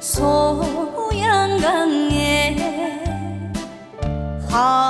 소양강에 화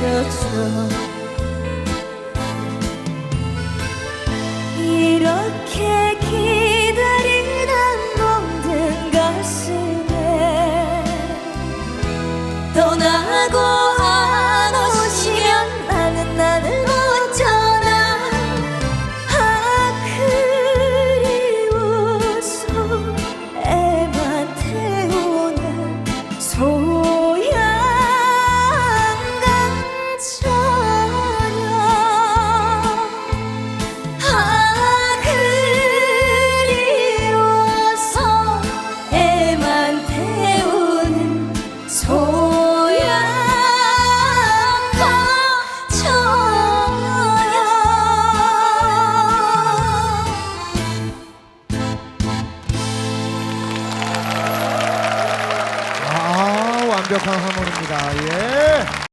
주셔서 이렇게 기다리던 모든 것을 떠나고 완벽한 하모니입니다. 예.